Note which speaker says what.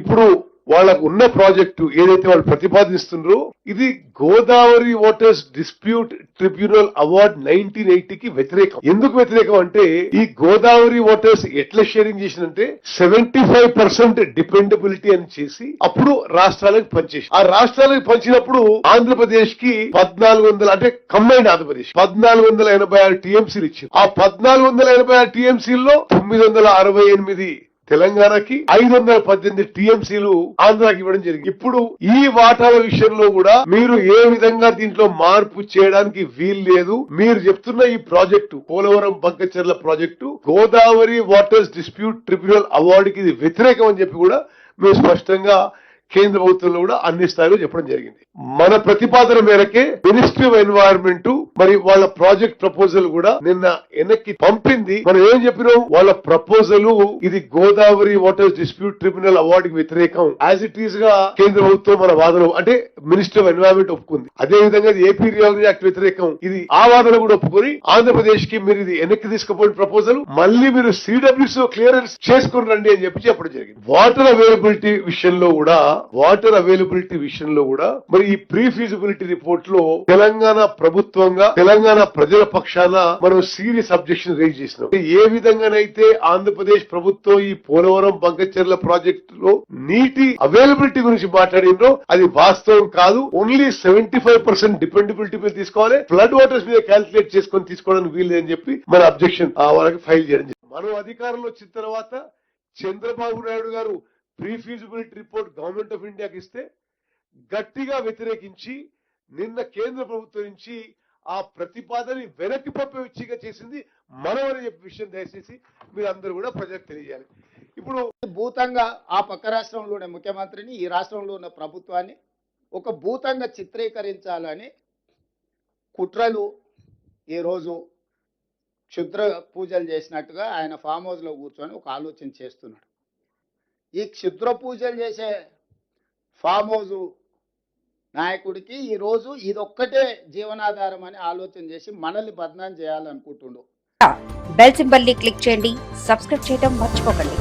Speaker 1: ఇప్పుడు వాళ్ళకు ఉన్న ప్రాజెక్టు ఏదైతే వాళ్ళు ప్రతిపాదిస్తున్నారో ఇది Godavari waters dispute tribunal award nineteen ఎయిటీకి వ్యతిరేకం. ఎందుకు వ్యతిరేకం అంటే ఈ గోదావరి వాటర్స్ ఎట్లా షేరింగ్ చేసిందంటే సెవెంటీ ఫైవ్ పర్సెంట్ డిపెండబిలిటీ అని చేసి అప్పుడు రాష్ట్రాలకు పంచేసి ఆ రాష్ట్రాలకు పంచినప్పుడు ఆంధ్రప్రదేశ్కి పద్నాలుగు వందల అంటే కంబైన్డ్ ఆంధ్రప్రదేశ్ పద్నాలుగు వందల ఎనభై ఆరు టీఎంసీలు ఇచ్చింది. ఆ పద్నాలుగు వందల ఎనభై ఆరు టీఎంసీల్లో తొమ్మిది వందల అరవై ఎనిమిది తెలంగాణకి ఐదు వందల పద్దెనిమిది టీఎంసీలు ఆంధ్రాకి ఇవ్వడం జరిగింది. ఇప్పుడు ఈ వాటాల విషయంలో కూడా మీరు ఏ విధంగా దీంట్లో మార్పు చేయడానికి వీలు లేదు. మీరు చెప్తున్న ఈ project Polavaram Banakacherla project Godavari waters dispute tribunal అవార్డుకి ఇది వ్యతిరేకం అని చెప్పి కూడా మేము స్పష్టంగా కేంద్ర ప్రభుత్వంలో కూడా అన్ని స్థాయిలో చెప్పడం జరిగింది. మన ప్రతిపాదన మేరకే మినిస్ట్రీ ఆఫ్ ఎన్వైరన్మెంట్ మరి వాళ్ళ ప్రాజెక్ట్ ప్రపోజల్ కూడా నిన్న వెనక్కి పంపింది. మనం ఏం చెప్పినాం? వాళ్ళ ప్రపోజల్ ఇది గోదావరి వాటర్ డిస్ప్యూట్ ట్రిబ్యునల్ అవార్డుకి వ్యతిరేకం. యాజ్ ఇట్ ఈస్గా కేంద్ర ప్రభుత్వం మన వాదన అంటే మినిస్టర్ ఆఫ్ ఎన్వైరన్మెంట్ ఒప్పుకుంది. అదే విధంగా ఇది ఏపీ రియాలజీ యాక్ట్ వ్యతిరేకం. ఇది ఆ వాదన కూడా ఒప్పుకొని ఆంధ్రప్రదేశ్కి మీరు ఇది వెనక్కి తీసుకుపోయిన ప్రపోజల్ మళ్ళీ మీరు సిడబ్ల్యూసీ క్లియరెన్స్ చేసుకుని రండి అని చెప్పి చెప్పడం జరిగింది. వాటర్ అవైలబిలిటీ విషయంలో కూడా వాటర్ అవైలబిలిటీ విషయంలో కూడా మరి ఈ ప్రీ ఫీజిబిలిటీ రిపోర్ట్లో తెలంగాణ ప్రభుత్వంగా తెలంగాణ ప్రజల పక్షాన మనం సీరియస్ అబ్జెక్షన్ రేజ్ చేసినాం. ఏ విధంగానైతే ఆంధ్రప్రదేశ్ ప్రభుత్వం ఈ పోలవరం బంకచెర్ల ప్రాజెక్ట్లో నీటి అవైలబిలిటీ గురించి మాట్లాడిందో అది వాస్తవం కాదు. Only seventy five percent dependability మీద తీసుకోవాలి. ఫ్లడ్ వాటర్స్ మీద క్యాల్కులేట్ చేసుకొని తీసుకోవడానికి వీలు అని చెప్పి మన అబ్జెక్షన్ వాళ్ళకి ఫైల్ చేయడం మనం అధికారంలో వచ్చిన తర్వాత Chandrababu Naidu garu pre feasibility report government of ఇండియాకి ఇస్తే గట్టిగా వ్యతిరేకించి నిన్న కేంద్ర ప్రభుత్వం నుంచి ఆ ప్రతిపాదన వెనక్కి పంపించిగా చేసింది మనం అనే చెప్పే విషయం దయచేసి మీరు అందరూ కూడా ప్రజలకు తెలియజేయాలి. ఇప్పుడు
Speaker 2: భూతంగా ఆ పక్క రాష్ట్రంలో ఉన్న ముఖ్యమంత్రిని ఈ రాష్ట్రంలో ఉన్న ప్రభుత్వాన్ని ఒక భూతంగా చిత్రీకరించాలని కుట్రలు ఈరోజు క్షుద్ర పూజలు చేసినట్టుగా ఆయన ఫామ్ హౌస్లో కూర్చొని ఒక ఆలోచన చేస్తున్నాడు. ఈ క్షుద్ర పూజలు చేసే ఫామ్ హౌస్ నాయకుడికి ఈరోజు ఇదొక్కటే జీవనాధారం అని ఆలోచన చేసి మనల్ని బదనాం చేయాలనుకుంటుండు.
Speaker 3: బెల్ సింబల్ క్లిక్ చేయండి సబ్స్క్రైబ్ చేయడం మర్చిపోకండి.